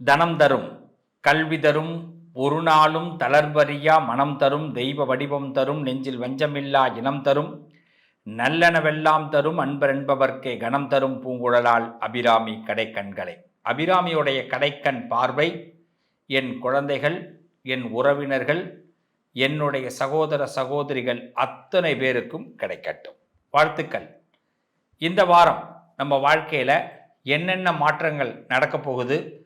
தனம் தரும் கல்வி தரும் ஒரு நாளும் தளர்வறியா மனம் தரும் தெய்வ வடிவம் தரும் நெஞ்சில் வஞ்சமில்லா இனம் தரும் நல்லனவெல்லாம் தரும் அன்பர் என்பவர்க்கே கணம் தரும் பூங்குழலால் அபிராமி கடைக்கண்களை. அபிராமியுடைய கடைக்கண் பார்வை என் குழந்தைகள் என் உறவினர்கள் என்னுடைய சகோதர சகோதரிகள் அத்தனை பேருக்கும் கிடைக்கட்டும். வாழ்த்துக்கள். இந்த வாரம் நம்ம வாழ்க்கையில் என்னென்ன மாற்றங்கள் நடக்கப் போகுது?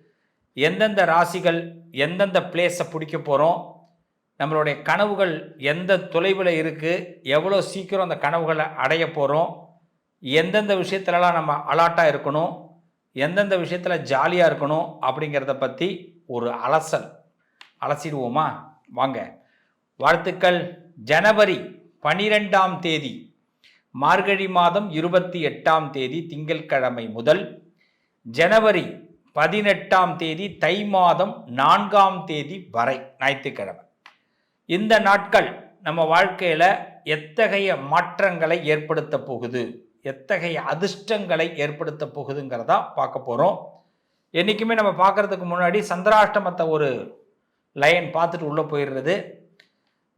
எந்தெந்த ராசிகள் எந்தெந்த பிளேஸை பிடிக்க போகிறோம் நம்மளுடைய கனவுகள் எந்த தொலைவில் இருக்குது எவ்வளோ சீக்கிரம் அந்த கனவுகளை அடைய போகிறோம் எந்தெந்த விஷயத்துலலாம் நம்ம அலாட்டாக இருக்கணும் எந்தெந்த விஷயத்தில் ஜாலியாக இருக்கணும் அப்படிங்கிறத பற்றி ஒரு அலசல் அலசிடுவோமா? வாங்க. வாழ்த்துக்கள். ஜனவரி பனிரெண்டாம் தேதி மார்கழி மாதம் இருபத்தி எட்டாம் தேதி திங்கட்கிழமை முதல் ஜனவரி பதினெட்டாம் தேதி தை மாதம் நான்காம் தேதி வரை ஞாயிற்றுக்கிழமை. இந்த நாட்கள் நம்ம வாழ்க்கையில் எத்தகைய மாற்றங்களை ஏற்படுத்த போகுது? எத்தகைய அதிர்ஷ்டங்களை ஏற்படுத்த போகுதுங்கிறதா பார்க்க போகிறோம் என்றைக்குமே நம்ம பார்க்கறதுக்கு முன்னாடி சந்திராஷ்டமத்தை ஒரு லைன் பார்த்துட்டு உள்ளே போயிடுறது.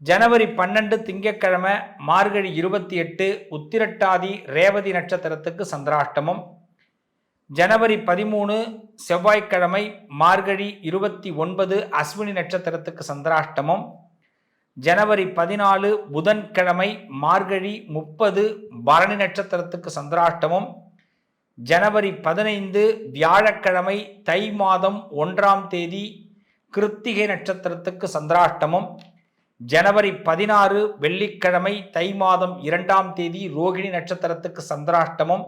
ஜனவரி பன்னெண்டு திங்கட்கிழமை மார்கழி இருபத்தி எட்டு உத்திரட்டாதி ரேவதி நட்சத்திரத்துக்கு சந்திராஷ்டமம். ஜனவரி பதிமூணு செவ்வாய்க்கிழமை மார்கழி இருபத்தி ஒன்பது அஸ்வினி நட்சத்திரத்துக்கு சந்திராஷ்டமம். ஜனவரி பதினாலு புதன்கிழமை மார்கழி முப்பது பரணி நட்சத்திரத்துக்கு சந்திராஷ்டமம். ஜனவரி பதினைந்து வியாழக்கிழமை தை மாதம் ஒன்றாம் தேதி கிருத்திகை நட்சத்திரத்துக்கு சந்திராஷ்டமம். ஜனவரி பதினாறு வெள்ளிக்கிழமை தை மாதம் இரண்டாம் தேதி ரோகிணி நட்சத்திரத்துக்கு சந்திராஷ்டமம்.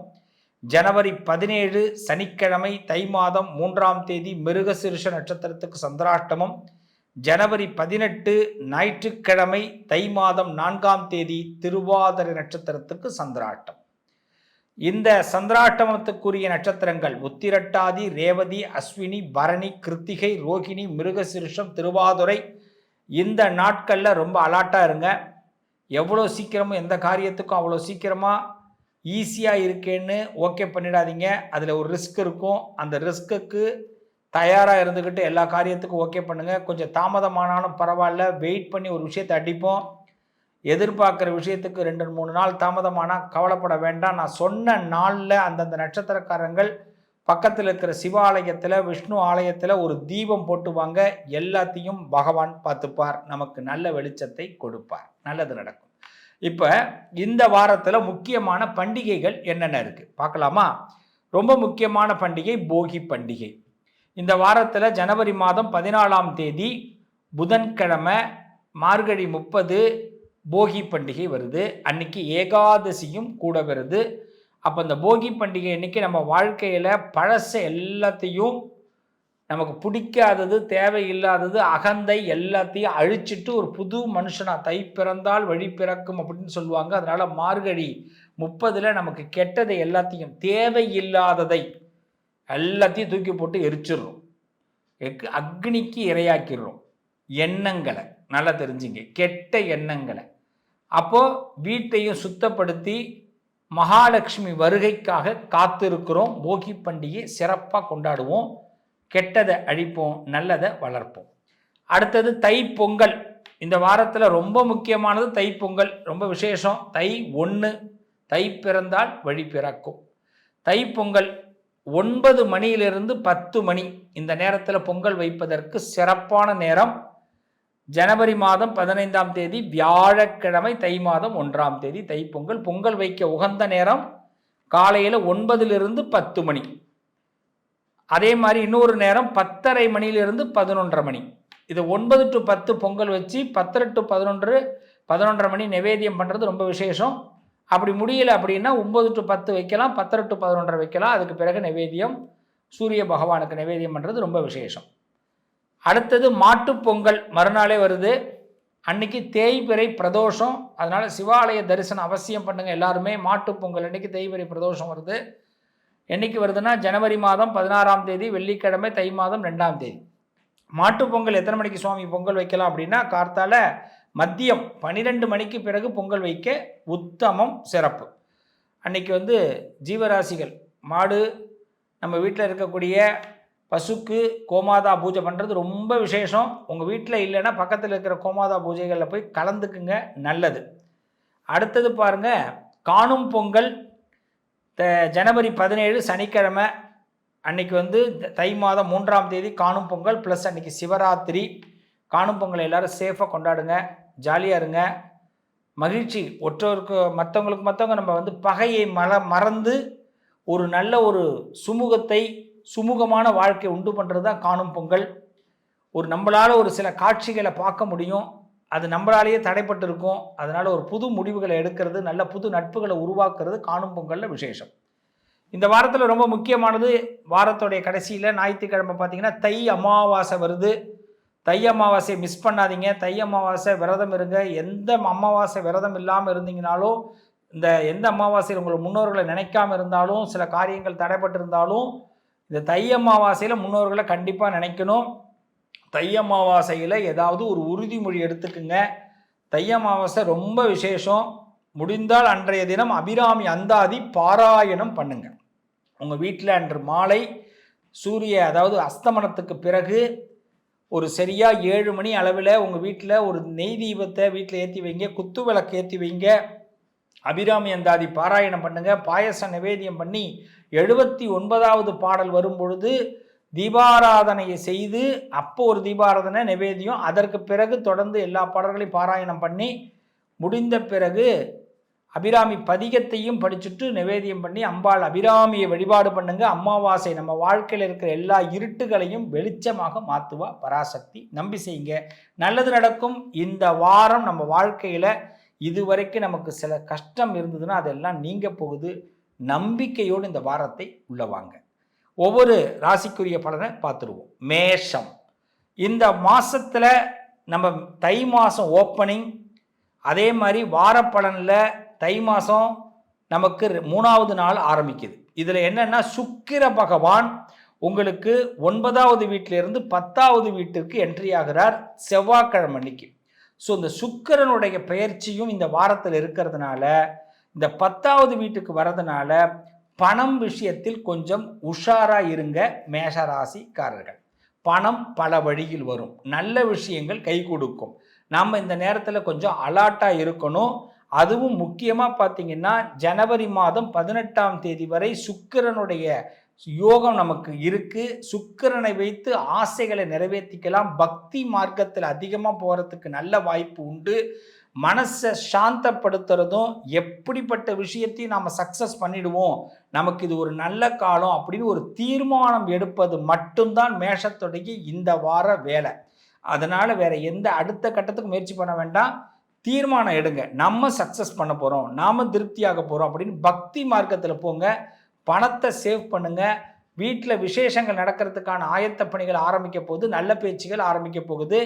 ஜனவரி பதினேழு சனிக்கிழமை தை மாதம் மூன்றாம் தேதி மிருகசிருஷ நட்சத்திரத்துக்கு சந்திராஷ்டமம். ஜனவரி பதினெட்டு ஞாயிற்றுக்கிழமை தை மாதம் நான்காம் தேதி திருவாதிரை நட்சத்திரத்துக்கு சந்திராட்டம் இந்த சந்திராட்டமத்துக்குரிய நட்சத்திரங்கள் உத்திரட்டாதி ரேவதி அஸ்வினி பரணி கிருத்திகை ரோகிணி மிருகசிருஷம் திருவாதுரை. இந்த நாட்களில் ரொம்ப அலாட்டாக இருங்க. எவ்வளோ சீக்கிரமும் எந்த காரியத்துக்கும் அவ்வளோ சீக்கிரமாக ஈஸியாக இருக்கேன்னு ஓகே பண்ணிடாதீங்க. அதில் ஒரு ரிஸ்க் இருக்கும். அந்த ரிஸ்க்குக்கு தயாராக இருந்துக்கிட்டு எல்லா காரியத்துக்கும் ஓகே பண்ணுங்கள் கொஞ்சம் தாமதமானாலும் பரவாயில்ல. வெயிட் பண்ணி ஒரு விஷயத்தை அடிப்போம். எதிர்பார்க்குற விஷயத்துக்கு ரெண்டு மூணு நாள் தாமதமானால் கவலைப்பட வேண்டாம். நான் சொன்ன நாளில் அந்தந்த நட்சத்திரக்காரங்கள் பக்கத்தில் இருக்கிற சிவாலயத்தில் விஷ்ணு ஆலயத்தில் ஒரு தீபம் போட்டுவாங்க. எல்லாத்தையும் பகவான் பார்த்துப்பார். நமக்கு நல்ல வெளிச்சத்தை கொடுப்பார். நல்லது நடக்கும். இப்போ இந்த வாரத்தில் முக்கியமான பண்டிகைகள் என்னென்ன இருக்குது பார்க்கலாமா? ரொம்ப முக்கியமான பண்டிகை போகி பண்டிகை. இந்த வாரத்தில் ஜனவரி மாதம் பதினாலாம் தேதி புதன்கிழமை மார்கழி முப்பது போகி பண்டிகை வருது. அன்னைக்கு ஏகாதசியும் கூட வருது. அப்போ இந்த போகி பண்டிகை அன்னைக்கு நம்ம வாழ்க்கையில் பழச எல்லாத்தையும் நமக்கு பிடிக்காதது தேவையில்லாதது அகந்தை எல்லாத்தையும் அழிச்சிட்டு ஒரு புது மனுஷனா தை பிறந்தால் வழி பிறக்கும் அப்படின்னு சொல்லுவாங்க. அதனால மார்கழி முப்பதில் நமக்கு கெட்டதை எல்லாத்தையும் தேவையில்லாததை எல்லாத்தையும் தூக்கி போட்டு எரிச்சிடுறோம். அக்னிக்கு இரையாக்கிடுறோம். எண்ணங்களை நல்லா தெரிஞ்சுங்க. கெட்ட எண்ணங்களை. அப்போது வீட்டையும் சுத்தப்படுத்தி மகாலட்சுமி வருகைக்காக காத்திருக்கிறோம். போகி பண்டிகை சிறப்பாக கொண்டாடுவோம். கெட்டதை அழிப்போம் நல்லதை வளர்ப்போம். அடுத்தது தை பொங்கல். இந்த வாரத்தில் ரொம்ப முக்கியமானது தை பொங்கல். ரொம்ப விசேஷம். தை ஒன்று தை பிறந்தால் வழி பிறக்கும். தை பொங்கல் ஒன்பது மணியிலிருந்து பத்து மணி. இந்த நேரத்தில் பொங்கல் வைப்பதற்கு சிறப்பான நேரம். ஜனவரி மாதம் பதினைந்தாம் தேதி வியாழக்கிழமை தை மாதம் ஒன்றாம் தேதி தை பொங்கல். பொங்கல் வைக்க உகந்த நேரம் காலையில் ஒன்பதிலிருந்து பத்து மணி. அதே மாதிரி இன்னொரு நேரம் பத்தரை மணியிலிருந்து பதினொன்றரை மணி. இது ஒன்பது டு பத்து பொங்கல் வச்சு பத்தரை டு பதினொன்று பதினொன்றரை மணி நிவேதியம் பண்ணுறது ரொம்ப விசேஷம். அப்படி முடியல அப்படின்னா ஒம்பது டு பத்து வைக்கலாம் பத்தரை டு பதினொன்றரை வைக்கலாம் அதுக்கு பிறகு நிவேதியம் சூரிய பகவானுக்கு நிவேதியம் பண்ணுறது ரொம்ப விசேஷம். அடுத்தது மாட்டுப்பொங்கல் மறுநாளே வருது. அன்னைக்கு தேய்பிறை பிரதோஷம். அதனால் சிவாலய தரிசனம் அவசியம் பண்ணுங்கள் எல்லாருமே. மாட்டுப்பொங்கல் அன்னைக்கு தேய்பிறை பிரதோஷம் வருது. என்னைக்கு வருதுன்னா ஜனவரி மாதம் பதினாறாம் தேதி வெள்ளிக்கிழமை தை மாதம் ரெண்டாம் தேதி. மாட்டுப் பொங்கல் எத்தனை மணிக்கு சுவாமி பொங்கல் வைக்கலாம் அப்படின்னா கார்த்தால மதியம் பன்னிரெண்டு மணிக்கு பிறகு பொங்கல் வைக்க உத்தமம் சிறப்பு. அன்னைக்கு வந்து ஜீவராசிகள் மாடு நம்ம வீட்டில் இருக்கக்கூடிய பசுக்கு கோமாதா பூஜை பண்ணுறது ரொம்ப விசேஷம். உங்கள் வீட்டில் இல்லைன்னா பக்கத்தில் இருக்கிற கோமாதா பூஜைகளில் போய் கலந்துக்குங்க நல்லது. அடுத்தது பாருங்க காணும் பொங்கல் ஜனவரி பதினேழு சனிக்கிழமை அன்னைக்கு வந்து த- தை மாதம் மூன்றாம் தேதி காணும் பொங்கல் ப்ளஸ் அன்னைக்கு சிவராத்திரி. காணும் பொங்கல் எல்லாரும் சேஃபாக கொண்டாடுங்க ஜாலியாக இருங்க. மகிழ்ச்சி. ஒற்றோருக்கு மற்றவங்களுக்கு மற்றவங்க நம்ம வந்து பகையை மல மறந்து ஒரு நல்ல ஒரு சுமூகத்தை சுமூகமான வாழ்க்கை உண்டு பண்ணுறது தான் காணும் பொங்கல். ஒரு நம்மளால் ஒரு சில காட்சிகளை பார்க்க முடியும். அது நம்மளாலேயே தடைப்பட்டு இருக்கும் அதனால் ஒரு புது முடிவுகளை எடுக்கிறது நல்ல புது நட்புகளை உருவாக்குறது காணும் பொங்கலில் விசேஷம். இந்த வாரத்தில் ரொம்ப முக்கியமானது வாரத்தோடைய கடைசியில் ஞாயிற்றுக்கிழமை பார்த்தீங்கன்னா தை அமாவாசை வருது. தை அமாவாசையை மிஸ் பண்ணாதீங்க. தை அமாவாசை விரதம் இருங்க. எந்த அமாவாசை விரதம் இல்லாமல் இருந்தீங்கனாலும் இந்த எந்த அமாவாசையில் உங்கள் முன்னோர்களை நினைக்காம இருந்தாலும் சில காரியங்கள் தடைப்பட்டிருந்தாலும் இந்த தை அமாவாசையில் முன்னோர்களை கண்டிப்பாக நினைக்கணும். தை அமாவாசையில் ஏதாவது ஒரு உறுதிமொழி எடுத்துக்குங்க. தை அமாவாசை ரொம்ப விசேஷம். முடிந்தால் அன்றைய தினம் அபிராமி அந்தாதி பாராயணம் பண்ணுங்க. உங்கள் வீட்டில் அன்று மாலை சூரிய அதாவது அஸ்தமனத்துக்கு பிறகு ஒரு சரியாக ஏழு மணி அளவில் உங்கள் வீட்டில் ஒரு நெய் தீபத்தை வீட்டில் ஏற்றி வைங்க குத்து விளக்கு ஏற்றி வைங்க. அபிராமி அந்தாதி பாராயணம் பண்ணுங்கள் பாயச நிவேதியம் பண்ணி எழுபத்தி ஒன்பதாவது பாடல் வரும் பொழுது தீபாராதனையை செய்து அப்போ ஒரு தீபாராதனை நிவேதியம் அதற்கு பிறகு தொடர்ந்து எல்லா பாடல்களையும் பாராயணம் பண்ணி முடிந்த பிறகு அபிராமி பதிகத்தையும் படிச்சுட்டு நிவேதியம் பண்ணி அம்பாள் அபிராமியை வழிபாடு பண்ணுங்க. அமாவாசை நம்ம வாழ்க்கையில் இருக்கிற எல்லா இருட்டுகளையும் வெளிச்சமாக மாற்றுவா பராசக்தி. நம்பி செய்யுங்க. நல்லது நடக்கும். இந்த வாரம் நம்ம வாழ்க்கையில் இதுவரைக்கும் நமக்கு சில கஷ்டம் இருந்ததுன்னா அதெல்லாம் நீங்க போகுது. நம்பிக்கையோடு இந்த வாரத்தை உள்ள வாங்க. ஒவ்வொரு ராசிக்குரிய பலனை பார்த்துருவோம். மேஷம். இந்த மாதத்தில் நம்ம தை மாதம் ஓப்பனிங் அதே மாதிரி வாரப்பலனில் தை மாதம் நமக்கு மூணாவது நாள் ஆரம்பிக்குது. இதில் என்னென்னா சுக்கிர பகவான் உங்களுக்கு ஒன்பதாவது வீட்டிலிருந்து பத்தாவது வீட்டிற்கு என்ட்ரி ஆகிறார் செவ்வாய்க்கிழமை அன்னைக்கு. ஸோ இந்த சுக்கிரனுடைய பயிற்சியும் இந்த வாரத்தில் இருக்கிறதுனால இந்த பத்தாவது வீட்டுக்கு வரதுனால பணம் விஷயத்தில் கொஞ்சம் உஷாராக இருங்க மேஷராசிக்காரர்கள். பணம் பல வழியில் வரும். நல்ல விஷயங்கள் கை கொடுக்கும். நாம் இந்த நேரத்தில் கொஞ்சம் அலாட்டாக இருக்கணும். அதுவும் முக்கியமாக பார்த்தீங்கன்னா ஜனவரி மாதம் பதினெட்டாம் தேதி வரை சுக்கிரனுடைய யோகம் நமக்கு இருக்குது சுக்கிரனை வைத்து ஆசைகளை நிறைவேற்றிக்கலாம். பக்தி மார்க்கத்தில் அதிகமாக போகிறதுக்கு நல்ல வாய்ப்பு உண்டு. மனசை சாந்தப்படுத்துறதும் எப்படிப்பட்ட விஷயத்தையும் நாம் சக்ஸஸ் பண்ணிடுவோம். நமக்கு இது ஒரு நல்ல காலம் அப்படின்னு ஒரு தீர்மானம் எடுப்பது மட்டும்தான் மேஷத்துடைய இந்த வார வேலை. அதனால் வேற எந்த அடுத்த கட்டத்துக்கு முயற்சி பண்ண வேண்டாம். தீர்மானம் எடுங்க. நம்ம சக்ஸஸ் பண்ண போகிறோம் நாம திருப்தியாக போகிறோம் அப்படின்னு பக்தி மார்க்கத்தில் போங்க. பணத்தை சேவ் பண்ணுங்கள் வீட்டில் விசேஷங்கள் நடக்கிறதுக்கான ஆயத்த பணிகள் ஆரம்பிக்க போகுது நல்ல பேச்சுகள் ஆரம்பிக்க போகுது.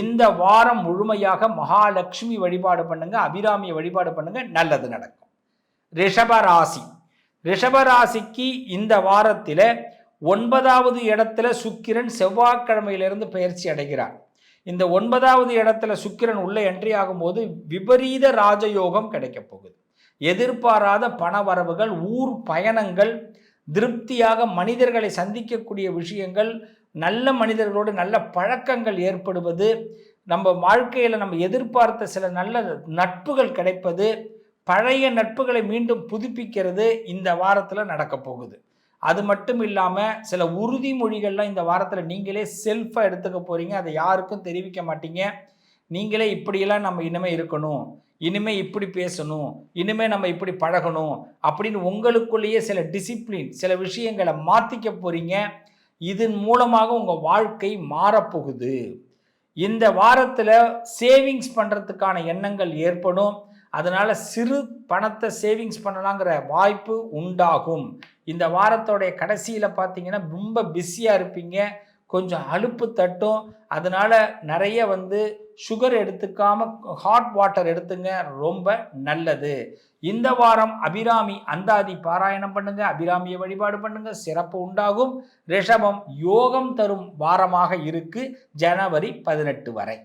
இந்த வாரம் முழுமையாக மகாலட்சுமி வழிபாடு பண்ணுங்க அபிராமியை வழிபாடு பண்ணுங்க நல்லது நடக்கும். ரிஷபராசி ராசி. ராசிக்கு இந்த வாரத்தில் ஒன்பதாவது இடத்துல சுக்கிரன் செவ்வாய்க்கிழமையிலிருந்து பயிற்சி அடைகிறார். இந்த ஒன்பதாவது இடத்துல சுக்கிரன் உள்ள என்ட்ரி ஆகும்போது விபரீத ராஜயோகம் கிடைக்க போகுது. எதிர்பாராத பண வரவுகள் ஊர் பயணங்கள் திருப்தியாக மனிதர்களை சந்திக்கக்கூடிய விஷயங்கள் நல்ல மனிதர்களோடு நல்ல பழக்கங்கள் ஏற்படுவது நம்ம வாழ்க்கையில் நம்ம எதிர்பார்த்த சில நல்ல நட்புகள் கிடைப்பது பழைய நட்புகளை மீண்டும் புதுப்பிக்கிறது இந்த வாரத்தில் நடக்க போகுது. அது மட்டும் இல்லாமல் சில உறுதிமொழிகள்லாம் இந்த வாரத்தில் நீங்களே செல்ஃபாக எடுத்துக்க போகிறீங்க அதை யாருக்கும் தெரிவிக்க மாட்டீங்க. நீங்களே இப்படியெல்லாம் நம்ம இனிமேல் இருக்கணும். இனிமே இப்படி பேசணும் இனிமே நம்ம இப்படி பழகணும் அப்படின்னு உங்களுக்குள்ளேயே சில டிசிப்ளின் சில விஷயங்களை மாற்றிக்க போகிறீங்க இதன் மூலமாக உங்கள் வாழ்க்கை மாறப்போகுது. இந்த வாரத்தில் சேவிங்ஸ் பண்ணுறதுக்கான எண்ணங்கள் ஏற்படும். அதனால் சிறு பணத்தை சேவிங்ஸ் பண்ணலாங்கிற வாய்ப்பு உண்டாகும். இந்த வாரத்தோடைய கடைசியில் பார்த்தீங்கன்னா ரொம்ப பிஸியாக இருப்பீங்க. கொஞ்சம் அலுப்பு தட்டும். அதனால் நிறைய வந்து சுகர் எடுத்துக்காம ஹாட் வாட்டர் எடுத்துங்க ரொம்ப நல்லது. இந்த வாரம் அபிராமி அந்தாதி பாராயணம் பண்ணுங்க அபிராமியை வழிபாடு பண்ணுங்க சிறப்பு உண்டாகும். ரிஷபம் யோகம் தரும் வாரமாக இருக்கு ஜனவரி பதினெட்டு வரை.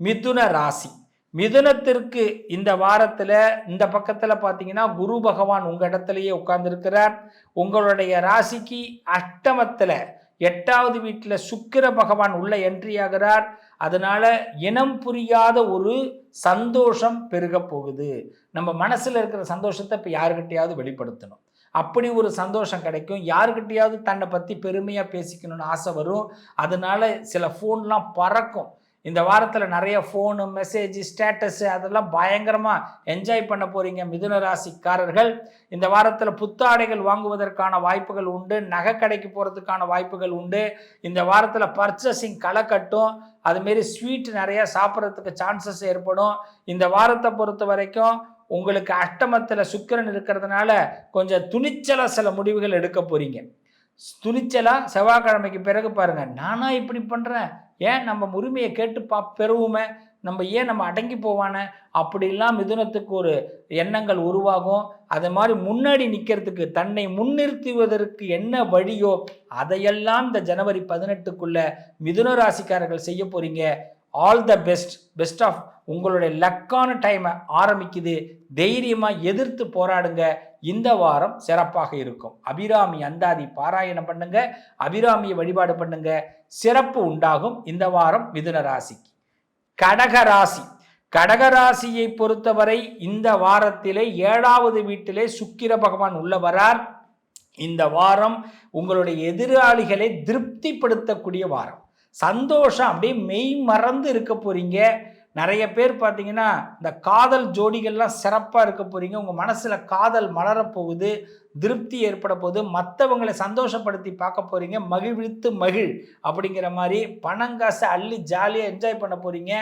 மிதுன ராசி. மிதுனத்திற்கு இந்த வாரத்தில் இந்த பக்கத்தில் பார்த்தீங்கன்னா குரு பகவான் உங்கள் இடத்துலையே உட்கார்ந்துருக்கிறார். உங்களுடைய ராசிக்கு அஷ்டமத்தில் எட்டாவது வீட்டில் சுக்கிர பகவான் உள்ள என்ட்ரி ஆகிறார். அதனால் இனம் புரியாத ஒரு சந்தோஷம் பெருக போகுது. நம்ம மனசில் இருக்கிற சந்தோஷத்தை இப்போ யாருக்கிட்டையாவது வெளிப்படுத்தணும். அப்படி ஒரு சந்தோஷம் கிடைக்கும். யாருக்கிட்டையாவது தன்னை பற்றி பெருமையாக பேசிக்கணும்னு ஆசை வரும். அதனால் சில ஃபோன்லாம் பறக்கும். இந்த வாரத்தில் நிறைய ஃபோனு மெசேஜ் ஸ்டேட்டஸு அதெல்லாம் பயங்கரமாக என்ஜாய் பண்ண போகிறீங்க மிதுன ராசிக்காரர்கள். இந்த வாரத்தில் புத்தாடைகள் வாங்குவதற்கான வாய்ப்புகள் உண்டு நகை கடைக்கு போகிறதுக்கான வாய்ப்புகள் உண்டு. இந்த வாரத்தில் பர்ச்சேசிங் களை கட்டும் அதுமாரி ஸ்வீட் நிறையா சாப்பிட்றதுக்கு சான்சஸ் ஏற்படும். இந்த வாரத்தை பொறுத்த வரைக்கும் உங்களுக்கு அஷ்டமத்தில் சுக்கிரன் இருக்கிறதுனால கொஞ்சம் துணிச்சலாக சில முடிவுகள் எடுக்க போகிறீங்க துணிச்சலாக செவ்வாய்க்கிழமைக்கு பிறகு பாருங்கள் நானா இப்படி பண்ணுறேன் ஏன் நம்ம உரிமையை கேட்டு பா பெறுவோமே? நம்ம ஏன் நம்ம அடங்கி போவானே? அப்படிலாம் மிதுனத்துக்கு ஒரு எண்ணங்கள் உருவாகும். அது மாதிரி முன்னாடி நிற்கிறதுக்கு தன்னை முன்னிறுத்துவதற்கு என்ன வழியோ அதையெல்லாம் இந்த ஜனவரி பதினெட்டுக்குள்ள மிதுன ராசிக்காரர்கள் செய்ய போகிறீங்க all the best best of உங்களுடைய லக்கான டைமை ஆரம்பிக்குது. தைரியமாக எதிர்த்து போராடுங்க. இந்த வாரம் சிறப்பாக இருக்கும். அபிராமி அந்தாதி பாராயணம் பண்ணுங்க. அபிராமியை வழிபாடு பண்ணுங்க. சிறப்பு உண்டாகும் இந்த வாரம் மிதுன ராசிக்கு. கடகராசி கடகராசியை பொறுத்தவரை இந்த வாரத்திலே ஏழாவது வீட்டிலே சுக்கிர பகவான் உள்ளவரார் இந்த வாரம் உங்களுடைய எதிராளிகளை திருப்திப்படுத்தக்கூடிய வாரம். சந்தோஷம் அப்படியே மெய் மறந்து இருக்க போறீங்க. நிறைய பேர் பார்த்தீங்கன்னா இந்த காதல் ஜோடிகள்லாம் சிறப்பாக இருக்க போகிறீங்க உங்கள் மனசில் காதல் மலரப்போகுது திருப்தி ஏற்பட போகுது. மற்றவங்களை சந்தோஷப்படுத்தி பார்க்க போகிறீங்க மகிழ்வித்து மகிழ் அப்படிங்கிற மாதிரி பணங்காசை அள்ளி ஜாலியாக என்ஜாய் பண்ண போகிறீங்க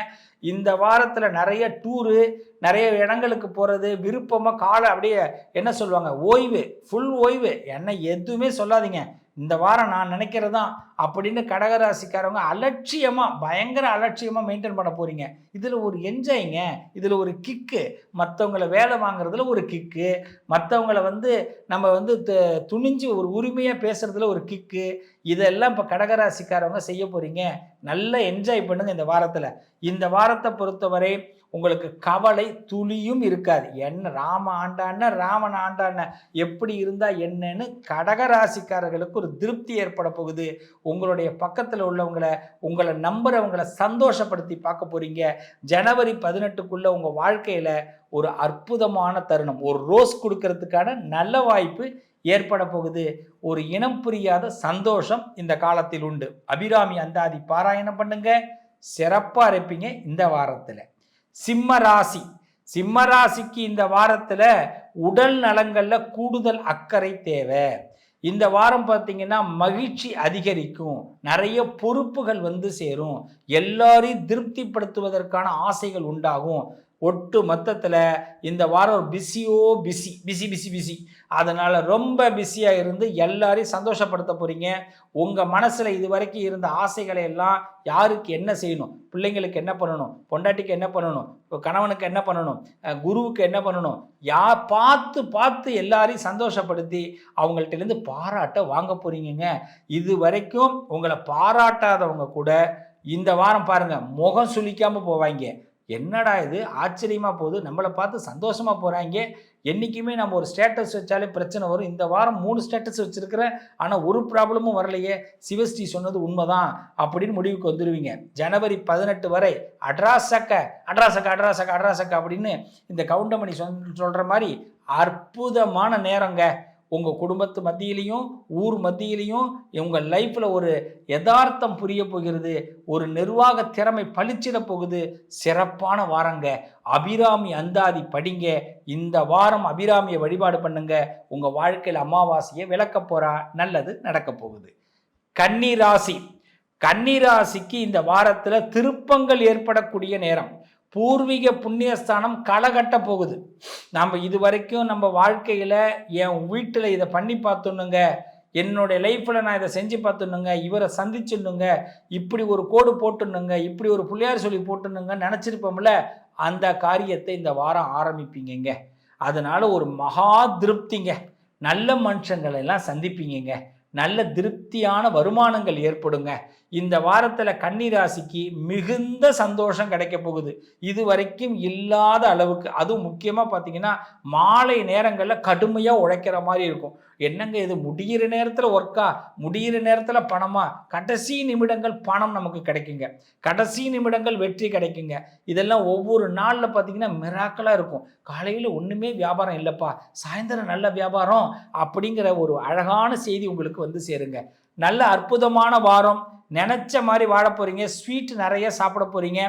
இந்த வாரத்தில் நிறைய டூரு நிறைய இடங்களுக்கு போகிறது விருப்பமாக காலை அப்படியே என்ன சொல்லுவாங்க? ஓய்வு ஃபுல் ஓய்வு. என்ன எதுவுமே சொல்லாதீங்க. இந்த வாரம் நான் நினைக்கிறது தான் அப்படின்னு கடகராசிக்காரவங்க அலட்சியமாக பயங்கர அலட்சியமாக மெயின்டைன் பண்ண போகிறீங்க இதில் ஒரு என்ஜாய்ங்க இதில் ஒரு கிக்கு மற்றவங்கள வேலை வாங்குறதுல ஒரு கிக்கு மற்றவங்கள வந்து நம்ம வந்து துணிஞ்சு ஒரு உரிமையாக பேசுகிறதுல ஒரு கிக்கு இதெல்லாம் இப்போ கடகராசிக்காரவங்க செய்ய போகிறீங்க நல்லா என்ஜாய் பண்ணுங்கள் இந்த வாரத்தில். இந்த வாரத்தை பொறுத்தவரை உங்களுக்கு கவலை துளியும் இருக்காது. என்ன ராம ஆண்டான ராமன் ஆண்டான எப்படி இருந்தால் என்னன்னு கடகராசிக்காரர்களுக்கு ஒரு திருப்தி ஏற்பட போகுது. உங்களுடைய பக்கத்தில் உள்ளவங்களை உங்களை நம்புறவங்களை சந்தோஷப்படுத்தி பார்க்க போறீங்க. ஜனவரி பதினெட்டுக்குள்ள உங்கள் வாழ்க்கையில் ஒரு அற்புதமான தருணம். ஒரு ரோஸ் கொடுக்கறதுக்கான நல்ல வாய்ப்பு ஏற்பட போகுது. ஒரு இனம் புரியாத சந்தோஷம் இந்த காலத்தில் உண்டு. அபிராமி அந்தாதி பாராயணம் பண்ணுங்க. சிறப்பாக இருப்பீங்க இந்த வாரத்தில். சிம்ம ராசி. சிம்ம ராசிக்கு இந்த வாரத்தில் உடல் நலங்களில் கூடுதல் அக்கறை தேவை. இந்த வாரம் பார்த்தீங்கன்னா மகிழ்ச்சி அதிகரிக்கும். நிறைய பொறுப்புகள் வந்து சேரும். எல்லாரையும் திருப்திப்படுத்துவதற்கான ஆசைகள் உண்டாகும். ஒட்டு மொத்தத்தில் இந்த வாரம் பிஸியோ பிஸி பிஸி பிஸி பிஸி அதனால் ரொம்ப பிஸியாக இருந்து எல்லாரையும் சந்தோஷப்படுத்த போகிறீங்க உங்கள் மனசில் இது வரைக்கும் இருந்த ஆசைகளை எல்லாம் யாருக்கு என்ன செய்யணும்? பிள்ளைங்களுக்கு என்ன பண்ணணும்? பொண்டாட்டிக்கு என்ன பண்ணணும்? கணவனுக்கு என்ன பண்ணணும்? குருவுக்கு என்ன பண்ணணும்? யா பார்த்து பார்த்து எல்லாரையும் சந்தோஷப்படுத்தி அவங்கள்ட்டேருந்து பாராட்ட வாங்க போகிறீங்க இது வரைக்கும் உங்களை பாராட்டாதவங்க கூட இந்த வாரம் பாருங்கள் முகம் சுளிக்காமல் போவாங்க என்னடா இது? ஆச்சரியமாக போகுது. நம்மளை பார்த்து சந்தோஷமாக போகிறாங்க என்றைக்குமே நம்ம ஒரு ஸ்டேட்டஸ் வச்சாலே பிரச்சனை வரும். இந்த வாரம் மூணு ஸ்டேட்டஸ் வச்சுருக்கிறேன் ஆனால் ஒரு ப்ராப்ளமும் வரலையே. சிவஸ்ரீ சொன்னது உண்மைதான் அப்படின்னு முடிவுக்கு வந்துடுவீங்க ஜனவரி பதினெட்டு வரை அட்ராசக்க அட்ராசக்க அட்ராசக்க அட்ராசக்க அப்படின்னு இந்த கவுண்டமணி சொல் சொல்கிற மாதிரி அற்புதமான நேரங்க. உங்கள் குடும்பத்து மத்தியிலையும் ஊர் மத்தியிலையும் உங்கள் லைஃப்பில் ஒரு யதார்த்தம் புரிய போகிறது ஒரு நிர்வாக திறமை பளிச்சிட போகுது. சிறப்பான வாரங்க. அபிராமி அந்தாதி படிங்க. இந்த வாரம் அபிராமியை வழிபாடு பண்ணுங்க. உங்கள் வாழ்க்கையில் அமாவாசையை விளக்க போகிறா நல்லது நடக்க போகுது. கன்னிராசி. கன்னிராசிக்கு இந்த வாரத்தில் திருப்பங்கள் ஏற்படக்கூடிய நேரம். பூர்வீக புண்ணியஸ்தானம் களைகட்ட போகுது நம்ம இது வரைக்கும் நம்ம வாழ்க்கையில் என் வீட்டில் இதை பண்ணி பார்த்துணுங்க என்னுடைய லைஃப்பில் நான் இதை செஞ்சு பார்த்துணுங்க இவரை சந்திச்சுணுங்க இப்படி ஒரு கோடு போட்டுணுங்க இப்படி ஒரு பிள்ளையார் சொல்லி போட்டுணுங்க நினச்சிருப்போம்ல அந்த காரியத்தை இந்த வாரம் ஆரம்பிப்பீங்கங்க. அதனால் ஒரு மகா திருப்திங்க. நல்ல மனுஷங்களெல்லாம் சந்திப்பீங்கங்க. நல்ல திருப்தியான வருமானங்கள் ஏற்படுங்க. இந்த வாரத்தில் கன்னிராசிக்கு மிகுந்த சந்தோஷம் கிடைக்க போகுது. இது வரைக்கும் இல்லாத அளவுக்கு அதுவும் முக்கியமாக பார்த்தீங்கன்னா மாலை நேரங்களில் கடுமையாக உழைக்கிற மாதிரி இருக்கும். என்னங்க இது முடிகிற நேரத்தில் ஒர்க்கா முடிகிற நேரத்தில் பணமா? கடைசி நிமிடங்கள் பணம் நமக்கு கிடைக்குங்க. கடைசி நிமிடங்கள் வெற்றி கிடைக்குங்க. இதெல்லாம் ஒவ்வொரு நாளில் பார்த்தீங்கன்னா மிராக்கலாக இருக்கும். காலையில் ஒன்றுமே வியாபாரம் இல்லைப்பா. சாயந்தரம் நல்ல வியாபாரம் அப்படிங்கிற ஒரு அழகான செய்தி உங்களுக்கு வந்து சேருங்க. நல்ல அற்புதமான வாரம். நினச்ச மாதிரி வாழ போகிறீங்க ஸ்வீட் நிறைய சாப்பிட போகிறீங்க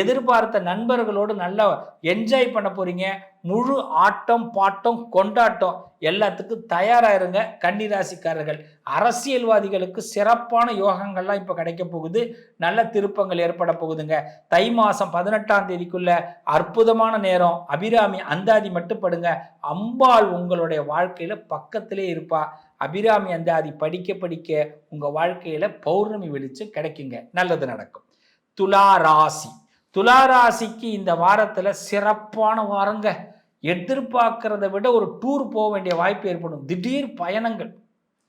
எதிர்பார்த்த நண்பர்களோடு நல்லா என்ஜாய் பண்ண போகிறீங்க முழு ஆட்டம் பாட்டம் கொண்டாட்டம் எல்லாத்துக்கும் தயாராயிருங்க கன்னிராசிக்காரர்கள் அரசியல்வாதிகளுக்கு சிறப்பான யோகங்கள்லாம் இப்போ கிடைக்க போகுது. நல்ல திருப்பங்கள் ஏற்பட போகுதுங்க. தை மாதம் பதினெட்டாம் தேதிக்குள்ள அற்புதமான நேரம். அபிராமி அந்தாதி மட்டுப்படுங்க. அம்பாள் உங்களுடைய வாழ்க்கையில் பக்கத்திலே இருப்பா. அபிராமி அந்தாதி படிக்க படிக்க உங்கள் வாழ்க்கையில் பௌர்ணமி வெளிச்சம் கிடைக்குங்க. நல்லது நடக்கும். துலா ராசி. துலா ராசிக்கு இந்த வாரத்தில் சிறப்பான வாரங்க. எதிர்பார்க்கறத விட ஒரு டூர் போக வேண்டிய வாய்ப்பு ஏற்படும். திடீர் பயணங்கள்.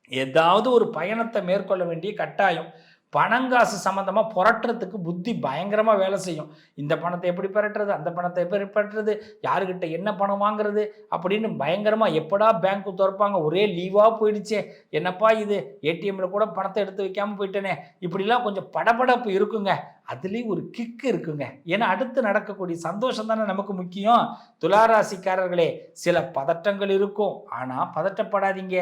ஏதாவது ஒரு பயணத்தை மேற்கொள்ள வேண்டிய கட்டாயம். பணங்காசு சம்மந்தமாக புரட்டுறதுக்கு புத்தி பயங்கரமாக வேலை செய்யும். இந்த பணத்தை எப்படி புரட்டுறது? அந்த பணத்தை எப்படி புரட்டுறது? யாருக்கிட்ட என்ன பணம் வாங்குறது? அப்படின்னு பயங்கரமாக எப்படா பேங்க்கு திறப்பாங்க? ஒரே லீவாக போயிடுச்சே. என்னப்பா இது? ஏடிஎம்மில் கூட பணத்தை எடுத்து வைக்காமல் போயிட்டேனே. இப்படிலாம் கொஞ்சம் படபடப்பு இருக்குங்க. அதுலேயும் ஒரு கிக்கு இருக்குங்க. ஏன்னா அடுத்து நடக்கக்கூடிய சந்தோஷம் தானே நமக்கு முக்கியம். துளாராசிக்காரர்களே சில பதட்டங்கள் இருக்கும். ஆனால் பதட்டப்படாதீங்க.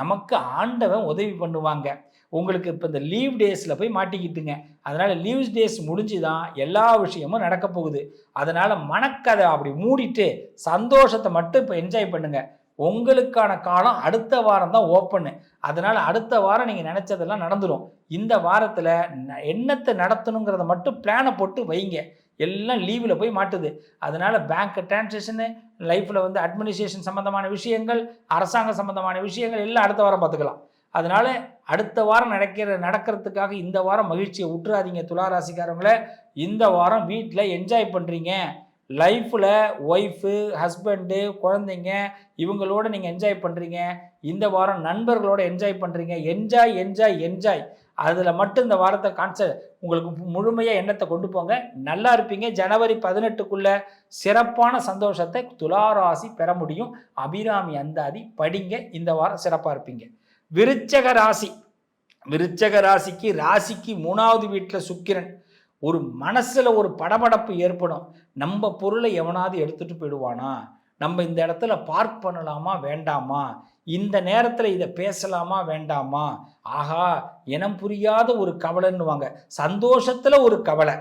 நமக்கு ஆண்டவன் உதவி பண்ணுவாங்க. உங்களுக்கு இப்போ இந்த லீவ் டேஸில் போய் மாட்டிக்கிட்டுங்க. அதனால் லீவ்ஸ் டேஸ் முடிஞ்சு தான் எல்லா விஷயமும் நடக்க போகுது. அதனால் மனக்கதை அப்படி மூடிட்டு சந்தோஷத்தை மட்டும் இப்போ என்ஜாய் பண்ணுங்கள் உங்களுக்கான காலம் அடுத்த வாரம் தான் ஓப்பனு அதனால் அடுத்த வாரம் நீங்கள் நினச்சதெல்லாம் நடந்துடும் இந்த வாரத்தில் என்னத்தை நடத்தணுங்கிறத மட்டும் பிளானை போட்டு வைங்க. எல்லாம் லீவில் போய் மாட்டுது. அதனால் பேங்க் டிரான்சாக்ஷனு லைஃப்பில் வந்து அட்மினிஸ்ட்ரேஷன் சம்மந்தமான விஷயங்கள் அரசாங்க சம்மந்தமான விஷயங்கள் எல்லாம் அடுத்த வாரம் பார்த்துக்கலாம். அதனால் அடுத்த வாரம் நடக்கிற நடக்கிறதுக்காக இந்த வாரம் மகிழ்ச்சியை விட்டுறாதீங்க துளாராசிக்காரங்கள இந்த வாரம் வீட்டில் என்ஜாய் பண்ணுறீங்க லைஃப்பில் ஒய்ஃபு ஹஸ்பண்டு குழந்தைங்க இவங்களோட நீங்கள் என்ஜாய் பண்ணுறீங்க இந்த வாரம் நண்பர்களோட என்ஜாய் பண்ணுறீங்க என்ஜாய் என்ஜாய் என்ஜாய் அதில் மட்டும் இந்த வாரத்தை கான்செப்ட் உங்களுக்கு முழுமையாக எண்ணத்தை கொண்டு போங்க. நல்லா இருப்பீங்க. ஜனவரி பதினெட்டுக்குள்ளே சிறப்பான சந்தோஷத்தை துளாராசி பெற முடியும். அபிராமி அந்தாதி படிங்க. இந்த வாரம் சிறப்பாக இருப்பீங்க. விருச்சக ராசி. விருச்சக ராசிக்கு ராசிக்கு மூணாவது வீட்டில் சுக்கிரன். ஒரு மனசில் ஒரு படபடப்பு ஏற்படும். நம்ம பொருளை எவனாவது எடுத்துகிட்டு போயிடுவானா? நம்ம இந்த இடத்துல பார்க் பண்ணலாமா? வேண்டாமா? இந்த நேரத்தில் இதை பேசலாமா? வேண்டாமா? ஆஹா இனம் புரியாத ஒரு கவலைன்னுவாங்க. சந்தோஷத்தில் ஒரு கவலை.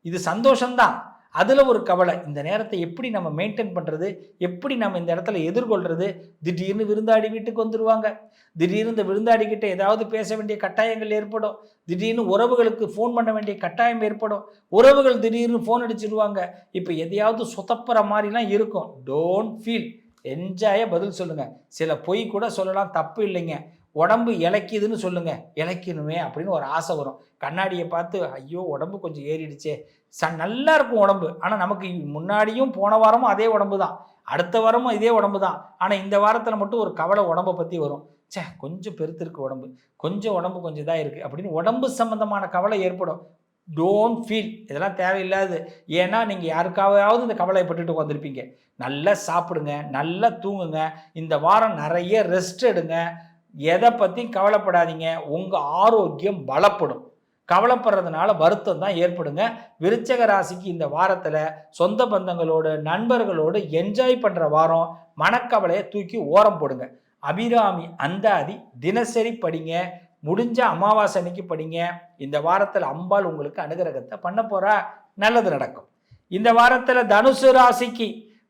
இது சந்தோஷம்தான். அதில் ஒரு கவலை. இந்த நேரத்தை எப்படி நம்ம மெயின்டைன் பண்ணுறது எப்படி நம்ம இந்த இடத்துல எதிர்கொள்கிறது திடீர்னு விருந்தாடி வீட்டுக்கு வந்துடுவாங்க திடீர்னு இந்த விருந்தாடிக்கிட்ட ஏதாவது பேச வேண்டிய கட்டாயங்கள் ஏற்படும். திடீர்னு உறவுகளுக்கு ஃபோன் பண்ண வேண்டிய கட்டாயம் ஏற்படும். உறவுகள் திடீர்னு ஃபோன் அடிச்சிடுவாங்க இப்போ எதையாவது சொத்தப்புற மாதிரிலாம் இருக்கும். டோன்ட் ஃபீல் என்ஜாயாக பதில் சொல்லுங்கள் சில பொய் கூட சொல்லலாம். தப்பு இல்லைங்க. உடம்பு இழைக்குதுன்னு சொல்லுங்கள் இழைக்கணுமே அப்படின்னு ஒரு ஆசை வரும். கண்ணாடியை பார்த்து ஐயோ உடம்பு கொஞ்சம் ஏறிடுச்சே. ச நல்லா இருக்கும் உடம்பு. ஆனால் நமக்கு முன்னாடியும் போன வாரமும் அதே உடம்பு தான். அடுத்த வாரமும் இதே உடம்பு தான். ஆனால் இந்த வாரத்தில் மட்டும் ஒரு கவலை உடம்பை பற்றி வரும். சே கொஞ்சம் பெருத்திருக்கு உடம்பு. கொஞ்சம் உடம்பு கொஞ்சம் இதாக இருக்குது அப்படின்னு உடம்பு சம்மந்தமான கவலை ஏற்படும். டோன்ட் ஃபீல் இதெல்லாம் தேவையில்லாது. ஏன்னா நீங்கள் யாருக்காவது இந்த கவலைப்பட்டுட்டு வந்திருப்பீங்க நல்லா சாப்பிடுங்க. நல்லா தூங்குங்க. இந்த வாரம் நிறைய ரெஸ்ட் எடுங்க. எதை பற்றியும் கவலைப்படாதீங்க? உங்கள் ஆரோக்கியம் பலப்படும். கவலைப்படுறதுனால வருத்தம் தான் ஏற்படுங்க. விருச்சக ராசிக்கு இந்த வாரத்தில் சொந்த பந்தங்களோடு நண்பர்களோடு என்ஜாய் பண்ணுற வாரம் மனக்கவலையை தூக்கி ஓரம் போடுங்க. அபிராமி அந்தாதி தினசரி படிங்க. முடிஞ்ச அமாவாசை அன்னைக்கு படிங்க. இந்த வாரத்தில் அம்பாள் உங்களுக்கு அனுகிரகத்தை பண்ண போகிறா நல்லது நடக்கும். இந்த வாரத்தில் தனுசு ராசிக்கு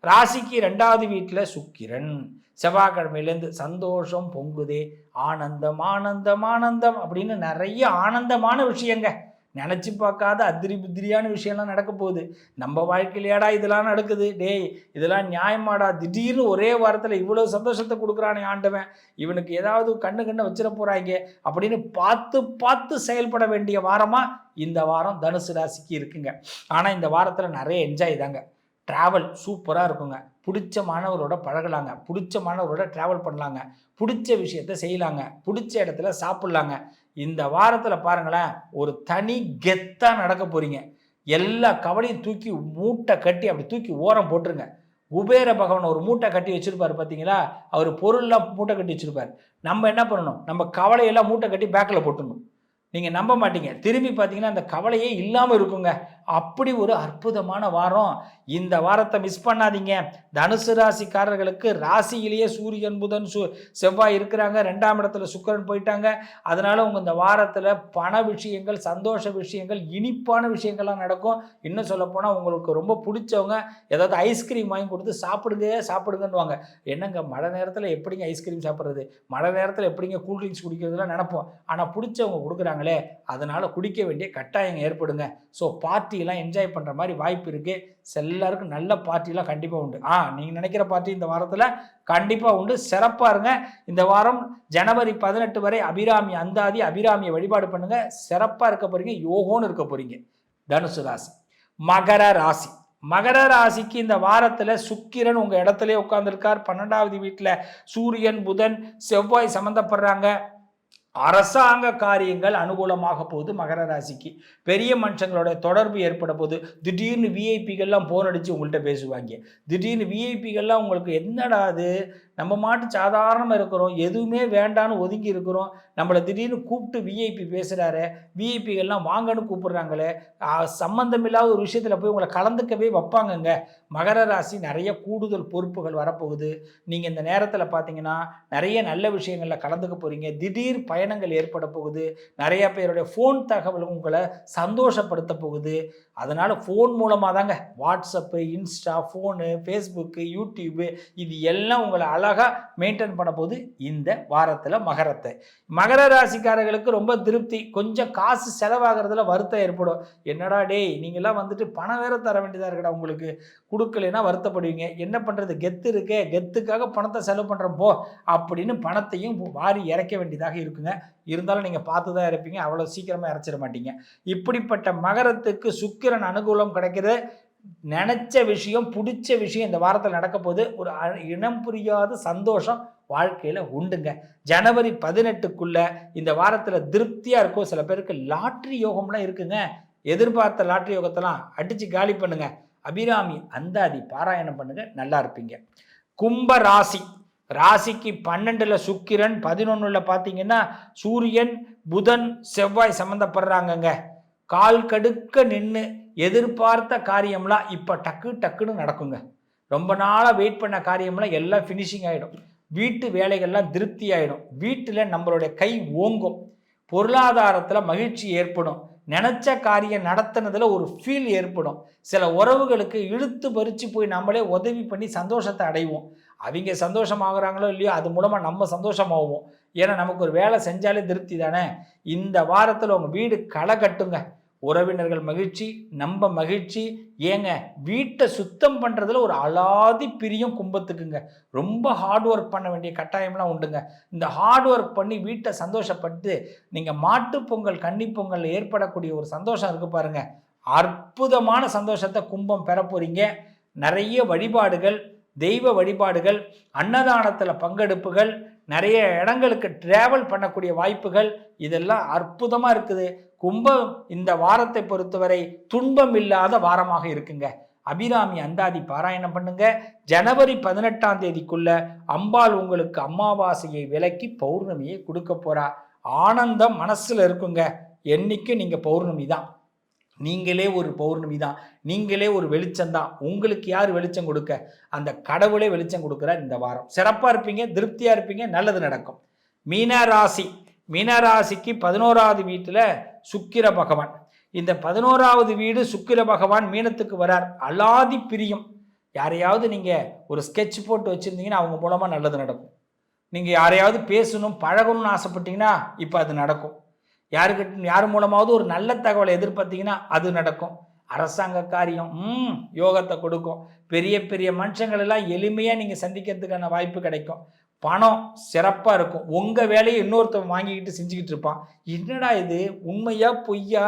ராசிக்கு ரெண்டாவது வீட்டில் சுக்கிரன். செவ்வாய்க்கிழமையிலேருந்து சந்தோஷம் பொங்குதே ஆனந்தம் ஆனந்தம் ஆனந்தம் அப்படின்னு நிறைய ஆனந்தமான விஷயங்க. நினச்சி பார்க்காத அதிரி புத்திரியான விஷயம்லாம் நடக்க போகுது. நம்ம வாழ்க்கையிலேடா இதெல்லாம் நடக்குது? டேய் இதெல்லாம் நியாயமாடா? திடீர்னு ஒரே வாரத்தில் இவ்வளோ சந்தோஷத்தை கொடுக்குறானே ஆண்டவன். இவனுக்கு ஏதாவது கண்ணு கண்ணை வச்சிட போகிறாங்க அப்படின்னு பார்த்து பார்த்து செயல்பட வேண்டிய வாரமாக இந்த வாரம் தனுசு ராசிக்கு இருக்குங்க. ஆனால் இந்த வாரத்தில் நிறைய என்ஜாய் தாங்க. ட்ராவல் சூப்பராக இருக்குங்க. பிடிச்ச மாணவரோட பழகலாங்க. பிடிச்ச மாணவரோட ட்ராவல் பண்ணலாங்க. பிடிச்ச விஷயத்த செய்யலாங்க. பிடிச்ச இடத்துல சாப்பிட்லாங்க. இந்த வாரத்தில் பாருங்களேன் ஒரு தனி கெத்தாக நடக்க போகிறீங்க எல்லா கவலையும் தூக்கி மூட்டை கட்டி அப்படி தூக்கி ஓரம் போட்டுருங்க. குபேர பகவான் ஒரு மூட்டை கட்டி வச்சிருப்பாரு பார்த்தீங்களா அவர் பொருள்லாம் மூட்டை கட்டி வச்சிருப்பார். நம்ம என்ன பண்ணணும்? நம்ம கவலையெல்லாம் மூட்டை கட்டி பேக்கில் போட்டுடணும். நீங்கள் நம்ப மாட்டீங்க. திரும்பி பார்த்தீங்கன்னா அந்த கவலையே இல்லாமல் இருக்குங்க. அப்படி ஒரு அற்புதமான வாரம். இந்த வாரத்தை மிஸ் பண்ணாதீங்க. தனுசு ராசிக்காரர்களுக்கு ராசியிலேயே சூரியன் புதன் சு செவ்வாய் இருக்கிறாங்க. ரெண்டாம் இடத்துல சுக்கிரன் போயிட்டாங்க. அதனால உங்க இந்த வாரத்தில் பண விஷயங்கள் சந்தோஷ விஷயங்கள் இனிப்பான விஷயங்கள்லாம் நடக்கும். இன்னும் சொல்லப்போனால் உங்களுக்கு ரொம்ப பிடிச்சவங்க ஏதாவது ஐஸ்கிரீம் வாங்கி கொடுத்து சாப்பிடுங்க சாப்பிடுங்கன்னுவாங்க. என்னங்க மழை நேரத்தில் எப்படிங்க ஐஸ்கிரீம் சாப்பிட்றது? மழை நேரத்தில் எப்படிங்க கூல்ட்ரிங்க்ஸ் குடிக்கிறதுலாம் நினைப்போம். ஆனால் பிடிச்சவங்க கொடுக்குறாங்களே அதனால் குடிக்க வேண்டிய கட்டாயம் ஏற்படுங்க. ஸோ பார்ட்டியெல்லாம் என்ஜாய் பண்ணுற மாதிரி வாய்ப்பு இருக்குது எல்லாருக்கும் நல்ல பார்ட்டிலாம் கண்டிப்பாக உண்டு. ஆ நீங்கள் நினைக்கிற பார்ட்டி இந்த வாரத்தில் கண்டிப்பாக உண்டு. சிறப்பாக இருங்க. இந்த வாரம் ஜனவரி பதினெட்டு வரை அபிராமி அந்தாதி அபிராமியை வழிபாடு பண்ணுங்கள் சிறப்பாக இருக்க போகிறீங்க யோகோன்னு இருக்க போகிறீங்க தனுசு ராசி. மகர ராசி. மகர ராசிக்கு இந்த வாரத்தில் சுக்கிரன் உங்கள் இடத்துல உட்காந்துருக்கார் பன்னெண்டாவது வீட்டில் சூரியன் புதன் செவ்வாய் சம்மந்தப்படுறாங்க அரசாங்க காரியங்கள் அனுகூலமாக போகுது மகர ராசிக்கு. பெரிய மனுஷங்களோட தொடர்பு ஏற்பட போகுது. திடீர்னு விஐபிகள்லாம் ஃபோன் அடித்து உங்கள்கிட்ட பேசுவாங்க. திடீர்னு விஐபிகள்லாம் உங்களுக்கு என்னடா அது? நம்ம மாட்டு சாதாரணமாக இருக்கிறோம். எதுவுமே வேண்டான்னு ஒதுங்கி இருக்கிறோம். நம்மளை திடீர்னு கூப்பிட்டு விஐபி பேசுகிறாரு விஐபிகள்லாம் வாங்கன்னு கூப்பிடுறாங்களே சம்மந்தம் இல்லாத ஒரு விஷயத்தில் போய் உங்களை கலந்துக்கவே வைப்பாங்கங்க. மகர ராசி நிறைய கூடுதல் பொறுப்புகள் வரப்போகுது. நீங்கள் இந்த நேரத்தில் பார்த்தீங்கன்னா நிறைய நல்ல விஷயங்களில் கலந்துக்க போகிறீங்க திடீர் பயணங்கள் ஏற்பட போகுது. நிறைய பேருடைய ஃபோன் தகவல் உங்களை சந்தோஷப்படுத்த போகுது. அதனால் ஃபோன் மூலமாக தாங்க WhatsApp insta phone Facebook YouTube இது எல்லாம் உங்களை அழகாக மெயின்டைன் பண்ண போது இந்த வாரத்தில் மகரத்தை. மகர ராசிக்காரர்களுக்கு ரொம்ப திருப்தி. கொஞ்சம் காசு செலவாகிறதுல வருத்தம் ஏற்படும். என்னடா டேய் நீங்களாம் வந்துட்டு பணம் வேற தர வேண்டியதாக இருக்கடா உங்களுக்கு. கொடுக்கலைன்னா வருத்தப்படுவீங்க. என்ன பண்ணுறது கெத்து இருக்கே. கெத்துக்காக பணத்தை செலவு பண்ணுறோம் போ. அப்படின்னு பணத்தையும் வாரி இறக்க வேண்டியதாக இருக்குங்க. இருந்தாலும் நீங்கள் பார்த்து தான் இருப்பீங்க. அவ்வளோ சீக்கிரமாக இறச்சிட மாட்டீங்க. இப்படிப்பட்ட மகரத்துக்கு சுக்கிரன் அனுகூலம் கிடைக்கிறது நினச்ச விஷயம் பிடிச்ச விஷயம் இந்த வாரத்தில் நடக்க போது ஒரு அ- இனம் புரியாத சந்தோஷம் வாழ்க்கையில் உண்டுங்க. ஜனவரி பதினெட்டுக்குள்ள இந்த வாரத்தில் திருப்தியாக இருக்கும். சில பேருக்கு லாட்ரி யோகம்லாம் இருக்குங்க. எதிர்பார்த்த லாட்ரி யோகத்தெல்லாம் அடித்து காலி பண்ணுங்க. அபிராமி அந்தாதி பாராயணம் பண்ணுங்க. நல்லா இருப்பீங்க. கும்ப ராசி. ராசிக்கு பன்னெண்டில் சுக்கிரன் பதினொன்றில் பார்த்தீங்கன்னா சூரியன் புதன் செவ்வாய் சம்மந்தப்படுறாங்கங்க கால் கடுக்க நின்று எதிர்பார்த்த காரியம்லாம் இப்போ டக்கு டக்குன்னு நடக்குங்க. ரொம்ப நாளாக வெயிட் பண்ண காரியம்லாம் எல்லாம் ஃபினிஷிங் ஆகிடும் வீட்டு வேலைகள்லாம் திருப்தி ஆகிடும் வீட்டில் நம்மளுடைய கை ஓங்கும். பொருளாதாரத்தில் மகிழ்ச்சி ஏற்படும். நினச்ச காரியம் நடத்துனதில் ஒரு ஃபீல் ஏற்படும். சில உறவுகளுக்கு இழுத்து பறித்து போய் நம்மளே உதவி பண்ணி சந்தோஷத்தை அடைவோம். அவங்க சந்தோஷமாகறாங்களோ இல்லையோ அது மூலமாக நம்ம சந்தோஷமாகுவோம் ஏன்னா நமக்கு ஒரு வேலை செஞ்சாலே திருப்தி தானே? இந்த வாரத்தில் உங்கள் வீடு களை கட்டுங்க. உறவினர்கள் மகிழ்ச்சி நம்ம மகிழ்ச்சி. ஏங்க வீட்டை சுத்தம் பண்ணுறதுல ஒரு அலாதி பிரியம் கும்பத்துக்குங்க. ரொம்ப ஹார்ட் ஒர்க் பண்ண வேண்டிய கட்டாயம்லாம் உண்டுங்க. இந்த ஹார்ட் ஒர்க் பண்ணி வீட்டை சந்தோஷப்பட்டு நீங்கள் மாட்டுப்பொங்கல் கன்னிப்பொங்கல் ஏற்படக்கூடிய ஒரு சந்தோஷம் இருக்கு பாருங்க. அற்புதமான சந்தோஷத்தை கும்பம் பெற போகிறீங்க நிறைய வழிபாடுகள் தெய்வ வழிபாடுகள் அன்னதானத்தில் பங்கெடுப்புகள் நிறைய இடங்களுக்கு டிராவல் பண்ணக்கூடிய வாய்ப்புகள் இதெல்லாம் அற்புதமாக இருக்குது. கும்பம் இந்த வாரத்தை பொறுத்தவரை துன்பம் இல்லாத வாரமாக இருக்குங்க. அபிராமி அந்தாதி பாராயணம் பண்ணுங்க. ஜனவரி பதினெட்டாம் தேதிக்குள்ள அம்பாள் உங்களுக்கு அமாவாசையை விலக்கி பௌர்ணமியை கொடுக்க போறா. ஆனந்தம் மனசுல இருக்குங்க. என்னைக்கும் நீங்க பௌர்ணமி தான். நீங்களே ஒரு பௌர்ணமி தான். நீங்களே ஒரு வெளிச்சம் தான். உங்களுக்கு யார் வெளிச்சம் கொடுக்க? அந்த கடவுளே வெளிச்சம் கொடுக்குறார் இந்த வாரம். சிறப்பாக இருப்பீங்க திருப்தியாக இருப்பீங்க நல்லது நடக்கும். மீனராசி. மீனராசிக்கு பதினோராவது வீட்டில் சுக்கிர பகவான். இந்த பதினோராவது வீடு சுக்கிர பகவான் மீனத்துக்கு வரார். அலாதி பிரியம். யாரையாவது நீங்கள் ஒரு ஸ்கெட்ச் போட்டு வச்சுருந்தீங்கன்னா அவங்க மூலமாக நல்லது நடக்கும். நீங்கள் யாரையாவது பேசணும் பழகணும்னு ஆசைப்பட்டீங்கன்னா இப்போ அது நடக்கும். யாருக்கிட்ட யார் மூலமாவது ஒரு நல்ல தகவலை எதிர்பார்த்தீங்கன்னா அது நடக்கும். அரசாங்க காரியம் ம் யோகத்தை கொடுக்கும். பெரிய பெரிய மனுஷங்கள் எல்லாம் எளிமையாக நீங்கள் சந்திக்கிறதுக்கான வாய்ப்பு கிடைக்கும். பணம் சிறப்பாக இருக்கும். உங்கள் வேலையை இன்னொருத்தன் வாங்கிக்கிட்டு செஞ்சுக்கிட்டு இருப்பான். என்னடா இது? உண்மையா? பொய்யா?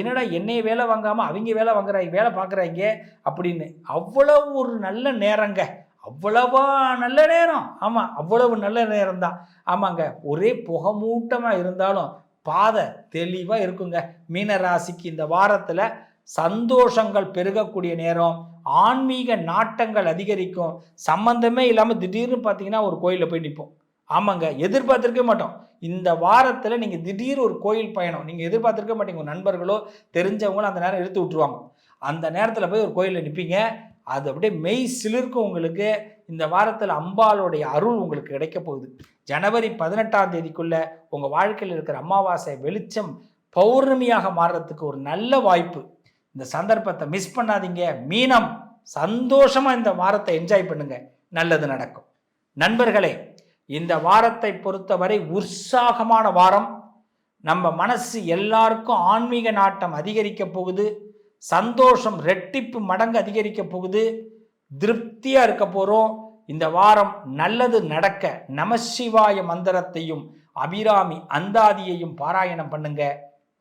என்னடா என்னைய வேலை வாங்காமல் அவங்க வேலை வாங்குறாங்க வேலை பார்க்குறாங்க அப்படின்னு. அவ்வளவு ஒரு நல்ல நேரங்க. அவ்வளவா நல்ல நேரம். ஆமாம் அவ்வளவு நல்ல நேரம் தான் ஆமாங்க ஒரே புகமூட்டமாக இருந்தாலும் பாதை தெளிவாக இருக்குங்க. மீனராசிக்கு இந்த வாரத்தில் சந்தோஷங்கள் பெருகக்கூடிய நேரம் ஆன்மீக நாட்டங்கள் அதிகரிக்கும் சம்பந்தமே இல்லாமல் திடீர்னு பார்த்தீங்கன்னா ஒரு கோயிலில் போய் நிற்போம் ஆமாங்க எதிர்பார்த்திருக்க மாட்டோம். இந்த வாரத்தில் நீங்கள் திடீர் ஒரு கோயில் பயணம் நீங்கள் எதிர்பார்த்திருக்க மாட்டீங்க. உங்கள் நண்பர்களோ தெரிஞ்சவங்களோ அந்த நேரம் எடுத்து விட்டுருவாங்க. அந்த நேரத்தில் போய் ஒரு கோயிலில் நிற்பீங்க அது அப்படியே மெய் சிலிர்க்கும் உங்களுக்கு இந்த வாரத்தில் அம்பாளுடைய அருள் உங்களுக்கு கிடைக்க போகுது. ஜனவரி பதினெட்டாம் தேதிக்குள்ளே உங்கள் வாழ்க்கையில் இருக்கிற அமாவாசை வெளிச்சம் பௌர்ணமியாக மாறுறதுக்கு ஒரு நல்ல வாய்ப்பு. இந்த சந்தர்ப்பத்தை மிஸ் பண்ணாதீங்க. மீனம் சந்தோஷமாக இந்த வாரத்தை என்ஜாய் பண்ணுங்க. நல்லது நடக்கும். நண்பர்களே இந்த வாரத்தை பொறுத்தவரை உற்சாகமான வாரம். நம்ம மனசு எல்லாருக்கும் ஆன்மீக நாட்டம் அதிகரிக்க போகுது. சந்தோஷம் ரெட்டிப்பு மடங்கு அதிகரிக்க போகுது. திருப்தியாக இருக்க போகிறோம் இந்த வாரம் நல்லது நடக்க நமசிவாய மந்திரத்தையும் அபிராமி அந்தாதியையும் பாராயணம் பண்ணுங்க.